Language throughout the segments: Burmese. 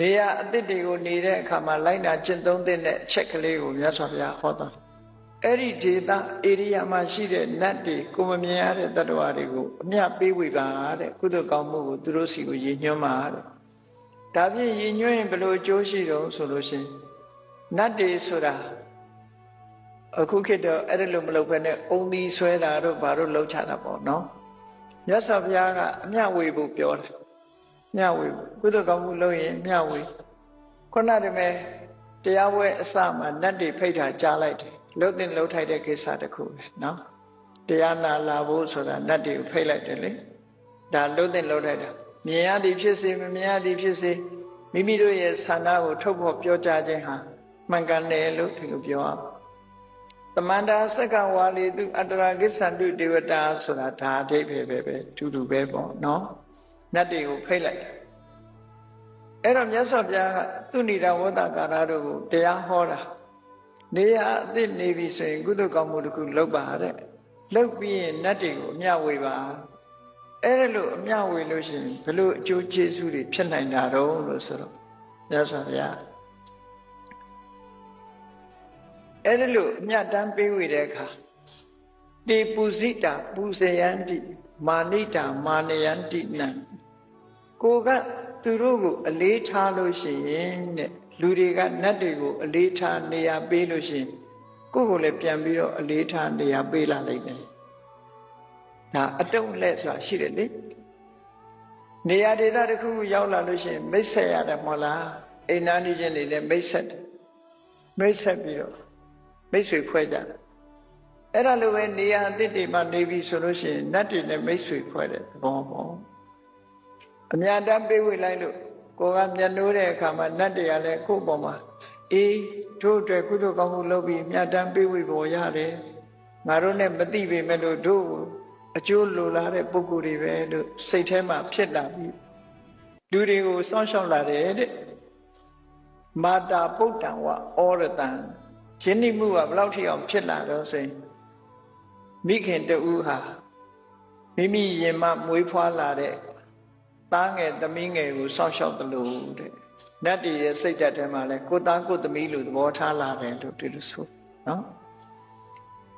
နေရအသစ်တွေကိုနေတဲ့အခါမှာလိုက်နာကျင့်သုံးတဲ့အချက်ကလေးကိုမြတ်စွာဘုရားဟောတာအဲ့ဒီဒေသဧရိယာမှာရှိတဲ့နတ်တွေကိုမမြင်ရတဲ့တ attva တွေကိုအမြပေးဝေပါတဲ့ကုသိုလ်ကောင်းမှုကိုသူတို့စီကိုရည်ညွှန်းပါတဲ့ဒါဖြင့်ရည်ညွှန်းရင်ဘယ်လိုအကျိုးရှိတော့ဆိုလို့ရှိရင်နတ်တွေဆိုတာအခုခေတ်တော့အဲ့ဒါလိုမလုပ်ဘဲနဲ့အုံသီးဆွဲတာတို့ဘာတို့လုပ်ချတာပေါ့နော်မြတ်စွာဘုရားကအမြဝေဖို့ပြောတယ် မျှဝေကုသိုလ်ကောင်းမှုလုပ်ရင်မျှဝေခုနတည်းမဲ့တရားပွဲအစမှာနတ်တွေဖိတ်တာကြားလိုက်တယ်လှုပ်တင်လှုပ်ထိုက်တဲ့ကိစ္စတစ်ခုပဲနော်တရားနာလာဖို့ဆိုတာနတ်တွေကိုဖိတ်လိုက်တယ်လေဒါလှုပ်တင်လှုပ်ထိုက်တာမြင်ရသည်ဖြစ်စေမမြင်ရသည်ဖြစ်စေမိမိတို့ရဲ့ဆန္ဒကိုထုတ်ဖော်ပြောကြားခြင်းဟာမှန်ကန်တယ်လို့ဒီလိုပြောရအောင်တမန္တာစက္ကဝါလီတုအတ္တရာကိစ္ဆန္တုဒေဝတာဆိုတာဒါအဓိပ္ပာယ်ပဲပဲတူတူပဲပေါ့နော် နတ်တွေကိုဖိတ်လိုက်တယ်အဲ့တော့မြတ်စွာဘုရားကသူဏိဒဝတ္တကာရတို့ကိုတရားဟောတာနေရအသစ်နေပြီဆိုရင်ကုသကောင်းမှုတစ်ခုလုပ်ပါတဲ့လုပ်ပြီးရင်နတ်တွေကိုအမျှဝေပါအဲ့ဒါလို့အမျှဝေလို့ရှိရင်ဘလို့အကျိုးကျေးဇူးတွေဖြစ်နိုင်တာတော့လို့ဆိုတော့မြတ်စွာဘုရားအဲ့ဒါလို့အမျှတမ်းပေးဝေတဲ့အခါတေပုဇိတာပူဇယန္တိမာနိတာမာနယန္တိနံ ကိုကသူတို့ကိုအလေးထားလို့ရှိရင်တဲ့လူတွေကနတ်တွေကိုအလေးထားနေရာပေးလို့ရှိရင်ကိုယ့်ကိုယ်လည်းပြန်ပြီးတော့အလေးထားနေရာပေးလာလိမ့်မယ်ဒါအတုံးလက်ဆိုတာရှိတယ်လေနေရာဒေသတစ်ခုခုရောက်လာလို့ရှိရင်မိတ်ဆက်ရတယ်မဟုတ်လားအိမ်နာနေချင်းတွေလည်းမိတ်ဆက်တယ်မိတ်ဆက်ပြီးတော့မိတ်ဆွေဖွဲ့ကြတယ်အဲ့ဒါလိုပဲနေရာအသစ်တွေမှာနေပြီဆိုလို့ရှိရင်နတ်တွေနဲ့မိတ်ဆွေဖွဲ့တဲ့သဘောပေါ့ အများတမ်းပေးဝေလိုက်လို့ကိုကမျက်နှိုးတဲ့အခါမှာနတ်တွေကလည်းကိုယ့်ပေါ်မှာအေးတို့အတွက်ကုသိုလ်ကောင်းမှုလုပ်ပြီးမြတ်တမ်းပေးဝေပေါ်ရတယ်ငါတို့နဲ့မသိပေမဲ့လို့တို့အကျိုးလိုလားတဲ့ပုဂ္ဂိုလ်တွေပဲလို့စိတ်ထဲမှာဖြစ်လာပြီးလူတွေကိုစောင့်ရှောက်လာတယ်တဲ့မာတာပုတ္တံဝဩရတံယဉ်နိမှုကဘယ်လောက်ထိအောင်ဖြစ်လာတော့ဆိုရင်မိခင်တူဟာမိမိရင်မမွေးဖွားလာတဲ့ သားငယ်သမီးငယ်ကိုစောင့်ရှောက်တယ်လို့တဲ့နတ်တည်းရဲ့စိတ်ဓာတ်ထဲမှာလဲကိုသားကိုသမီးလို့သဘောထားလာတယ်လို့ဒီလိုဆိုနော်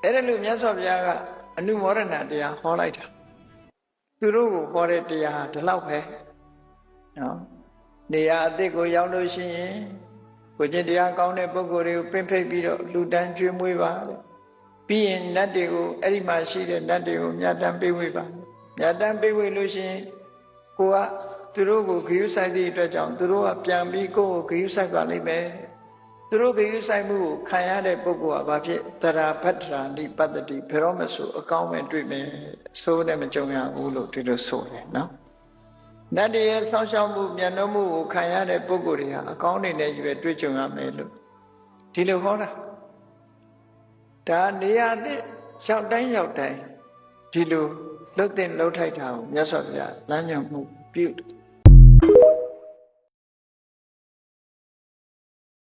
အဲ့ဒါလို့မြတ်စွာဘုရားကအနုမောဒနာတရားဟောလိုက်တာသူတို့ကိုဟောတဲ့တရားဟာဒီလောက်ပဲနော်နေရာအစ်စ်ကိုရောက်လို့ရှိရင်ကိုကျင့်တရားကောင်းတဲ့ပုဂ္ဂိုလ်တွေကိုပင့်ဖိတ်ပြီးတော့လူတန်းကျွေးမွေးပါတဲ့ပြီးရင်နတ်တွေကိုအဲ့ဒီမှာရှိတဲ့နတ်တွေကိုမြတ်တမ်းပေးဝေပါမြတ်တမ်းပေးဝေလို့ရှိရင် ကိုကသူတို့ကိုဂယုဆိုင်သည့်အတွက်ကြောင့်သူတို့ကပြန်ပြီးကိုယ့်ကိုဂယုဆိုင်ပါလိမ့်မယ်သူတို့ဂယုဆိုင်မှုကိုခံရတဲ့ပုဂ္ဂိုလ်ကဘာဖြစ်တရာဖတ္တရာနိပတ္တိဘယ်တော့မှဆိုအကောင်းပဲတွေ့မယ်ဆိုးနဲ့မကြုံရဘူးလို့ဒီလိုဆိုတယ်နော်နတ်တရဲ့ဆောင်းရှောက်မှုမျက်နှာမှုကိုခံရတဲ့ပုဂ္ဂိုလ်တွေဟာအကောင်းတွေနဲ့ရွယ်တွေ့ကြုံရမယ်လို့ဒီလိုဟောတာဒါနေရာသစ်ရောက်တိုင်းရောက်တိုင်း ဒီလိုလှုပ်တဲ့လှုပ်ထိုက်တာကိုမြတ်စွာဘုရားလမ်းညွှန်မှုပြု